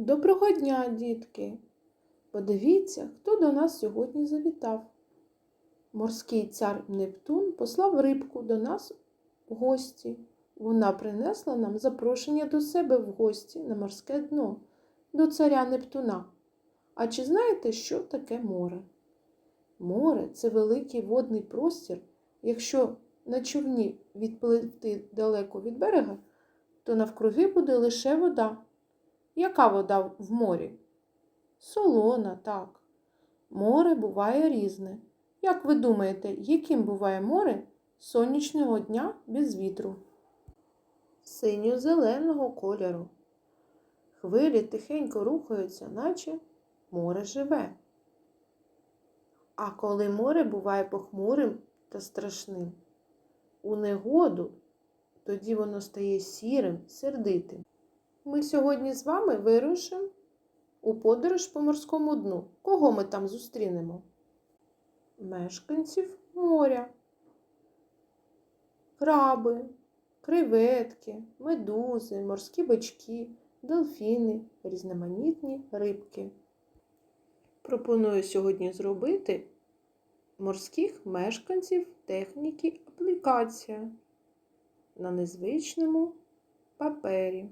Доброго дня, дітки! Подивіться, хто до нас сьогодні завітав. Морський цар Нептун послав рибку до нас в гості. Вона принесла нам запрошення до себе в гості на морське дно, до царя Нептуна. А чи знаєте, що таке море? Море це великий водний простір. Якщо на човні відпливти далеко від берега, то навкруги буде лише вода. Яка вода в морі? Солона, так. Море буває різне. Як ви думаєте, яким буває море сонячного дня без вітру? Синьо-зеленого кольору. Хвилі тихенько рухаються, наче море живе. А коли море буває похмурим та страшним, у негоду, тоді воно стає сірим, сердитим. Ми сьогодні з вами вирушимо у подорож по морському дну. Кого ми там зустрінемо? Мешканців моря, краби, креветки, медузи, морські бички, дельфіни, різноманітні рибки. Пропоную сьогодні зробити морських мешканців техніки аплікація на незвичному папері.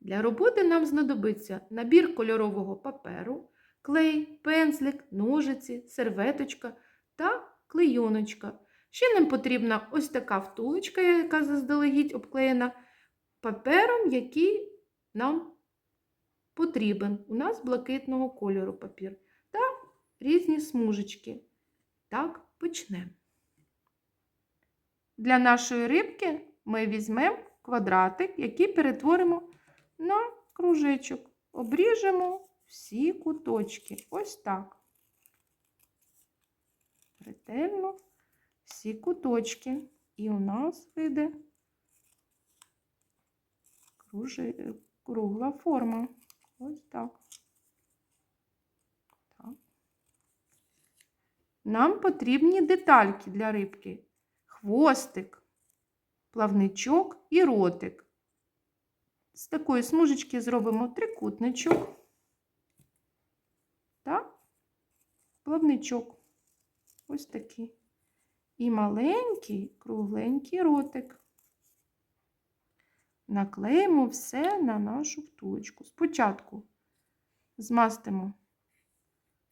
Для роботи нам знадобиться набір кольорового паперу, клей, пензлик, ножиці, серветочка та клейоночка. Ще нам потрібна ось така втулочка, яка заздалегідь обклеєна папером, який нам потрібен. У нас блакитного кольору папір та різні смужечки. Так, почнемо. Для нашої рибки ми візьмемо квадратик, який перетворимо на кружечок. Обріжемо всі куточки. Ось так. Ретельно всі куточки. І у нас вийде кругла форма. Ось так. так. Нам потрібні детальки для рибки. Хвостик, плавничок і ротик. З такої смужечки зробимо трикутничок та плавничок. Ось такий. І маленький кругленький ротик. Наклеїмо все на нашу втулочку. Спочатку змастимо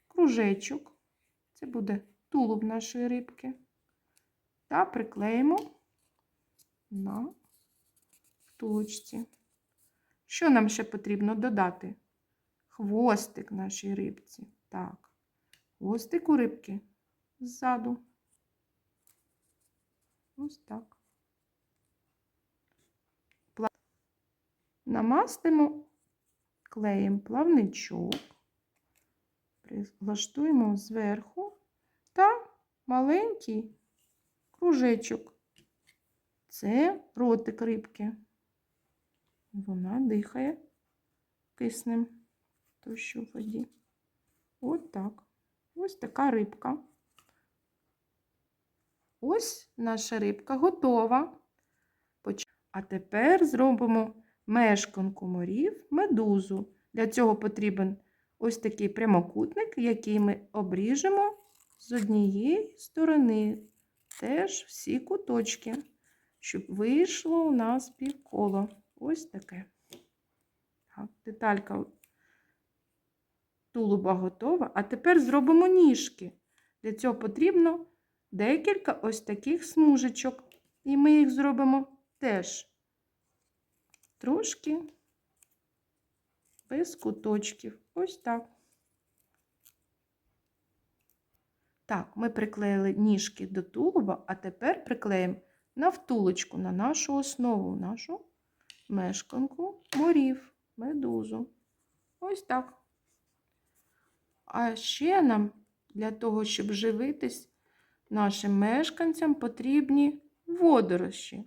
кружечок, це буде тулуб нашої рибки, та приклеїмо на втулочці. Що нам ще потрібно додати? Хвостик нашій рибці. Так, хвостик у рибки ззаду. Ось так. Намастимо клеєм плавничок, влаштуємо зверху та маленький кружечок. Це ротик рибки. Вона дихає киснем, то що в воді. От так. Ось така рибка. Ось наша рибка готова. А тепер зробимо мешканку морів медузу. Для цього потрібен ось такий прямокутник, який ми обріжемо з однієї сторони. Теж всі куточки, щоб вийшло у нас півколо. Ось таке. Деталька тулуба готова. А тепер зробимо ніжки. Для цього потрібно декілька ось таких смужечок. І ми їх зробимо теж трошки без куточків. Ось так. Так, ми приклеїли ніжки до тулуба, а тепер приклеїмо на втулочку на нашу основу, нашу мешканку морів, медузу. Ось так. А ще нам для того, щоб живитись нашим мешканцям, потрібні водорощі.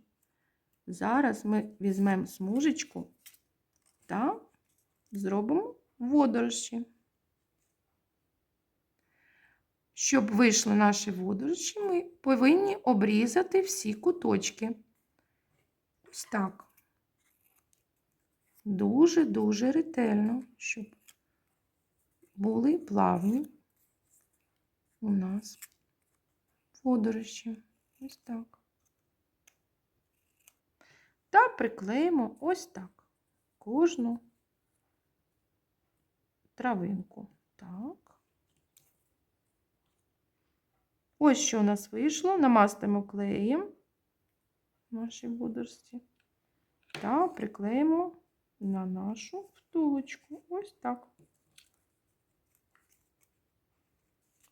Зараз ми візьмемо смужечку та зробимо водорощі. Щоб вийшли наші водорощі, ми повинні обрізати всі куточки. Ось так. Дуже-дуже ретельно, щоб були плавні у нас водорощі. Ось так. Та приклеїмо ось так кожну травинку. Так. Ось що у нас вийшло. Намастимо клеєм наші водорості та приклеїмо на нашу втулочку. Ось так.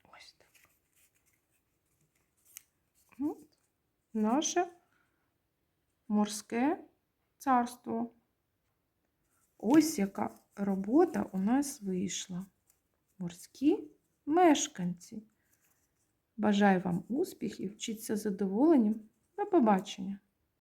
Ось так. От наше морське царство. Ось яка робота у нас вийшла. Морські мешканці. Бажаю вам успіхів, вчіться задоволенням. До побачення!